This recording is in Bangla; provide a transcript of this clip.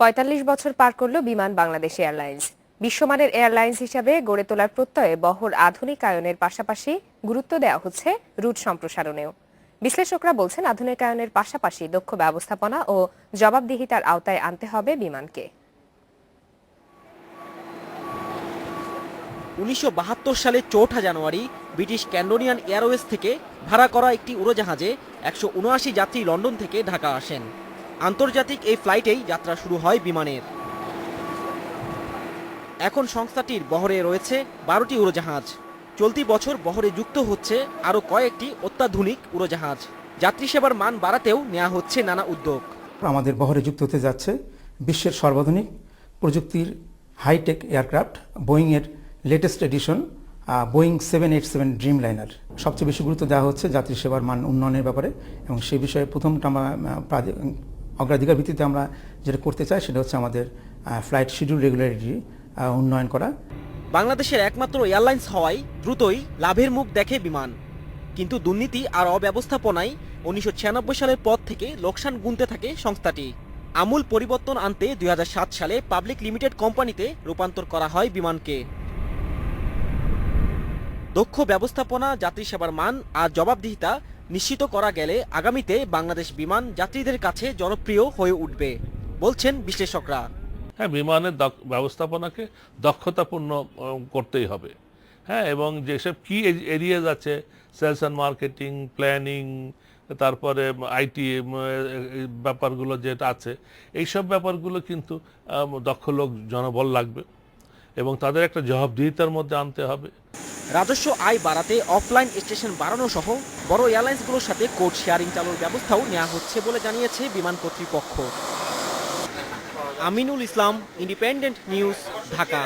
পঁয়তাল্লিশ বছর পার করল বিমান বাংলাদেশ এয়ারলাইন্স। বিশ্বমানের এয়ারলাইন্স হিসাবে গড়ে তোলার প্রত্যয়ে বহর আধুনিকায়নের পাশাপাশি গুরুত্ব দেওয়া হচ্ছে রুট সম্প্রসারণেও। বিশ্লেষকরা বলছেন, আধুনিকায়নের পাশাপাশি দক্ষ ব্যবস্থাপনা ও জবাবদিহিতার আওতায় আনতে হবে বিমানকে। উনিশশো সালে চৌঠা জানুয়ারি ব্রিটিশ ক্যান্ডোনিয়ান এয়ারওয়েজ থেকে ভাড়া করা একটি উড়োজাহাজে একশো উনআশি যাত্রী লন্ডন থেকে ঢাকা আসেন। আন্তর্জাতিক এই ফ্লাইটেই যাত্রা শুরু হয় বিমানের। এখন সংস্থাটির বহরে রয়েছে বারোটি উড়োজাহাজ। চলতি বছর বহরে যুক্ত হচ্ছে আরও কয়েকটি অত্যাধুনিক উড়োজাহাজ। যাত্রী সেবার মান বাড়াতেও নেওয়া হচ্ছে নানা উদ্যোগ। আমাদের বহরে যুক্ত হতে যাচ্ছে বিশ্বের সর্বাধুনিক প্রযুক্তির hi tech aircraft বোয়িংয়ের latest edition Boeing seven eight seven Dreamliner সবচেয়ে বেশি গুরুত্ব দেওয়া হচ্ছে যাত্রী সেবার মান উন্নয়নের ব্যাপারে এবং সেই বিষয়ে প্রাধি- অগ্রাধিকার ভিত্তিতে আমরা যেটা করতে চাই সেটা হচ্ছে আমাদের ফ্লাইট শিডিউল রেগুলারিটি উন্নয়ন করা। বাংলাদেশের একমাত্র এয়ারলাইন্স হওয়ায় দ্রুতই লাভের মুখ দেখে বিমান। কিন্তু দুর্নীতি আর অব্যবস্থাপনায় উনিশশো ছিয়ানব্বই সালের পর থেকে লোকসান গুনতে থাকে সংস্থাটি। আমূল পরিবর্তন আনতে দুই হাজার সাত সালে পাবলিক লিমিটেড কোম্পানিতে রূপান্তর করা হয় বিমানকে। দক্ষ ব্যবস্থাপনা যাত্রী সেবার মান আর জবাবদিহিতা নিশ্চিত করা গেলে আগামীতে বাংলাদেশ বিমান যাত্রীদের কাছে জনপ্রিয় হয়ে উঠবে, বলছেন বিশ্লেষকরা। হ্যাঁ বিমানের ব্যবস্থাপনাকে দক্ষতাপূর্ণ করতেই হবে। হ্যাঁ এবং যেসব কি এরিয়াজ আছে সেলস অ্যান্ড মার্কেটিং প্ল্যানিং তারপরে আইটি ব্যাপারগুলো যেটা আছে, এইসব ব্যাপারগুলো কিন্তু দক্ষ লোক জনবল লাগবে এবং তাদের একটা জবাবদিহিতার মধ্যে আনতে হবে। রাজস্ব আয় বাড়াতে অফলাইন স্টেশন বাড়ানো সহ বড় এয়ারলাইন্সগুলোর সাথে কোড শেয়ারিং চালুর ব্যবস্থাও নেওয়া হচ্ছে বলে জানিয়েছে বিমান কর্তৃপক্ষ। Aminul Islam Independent News Dhaka.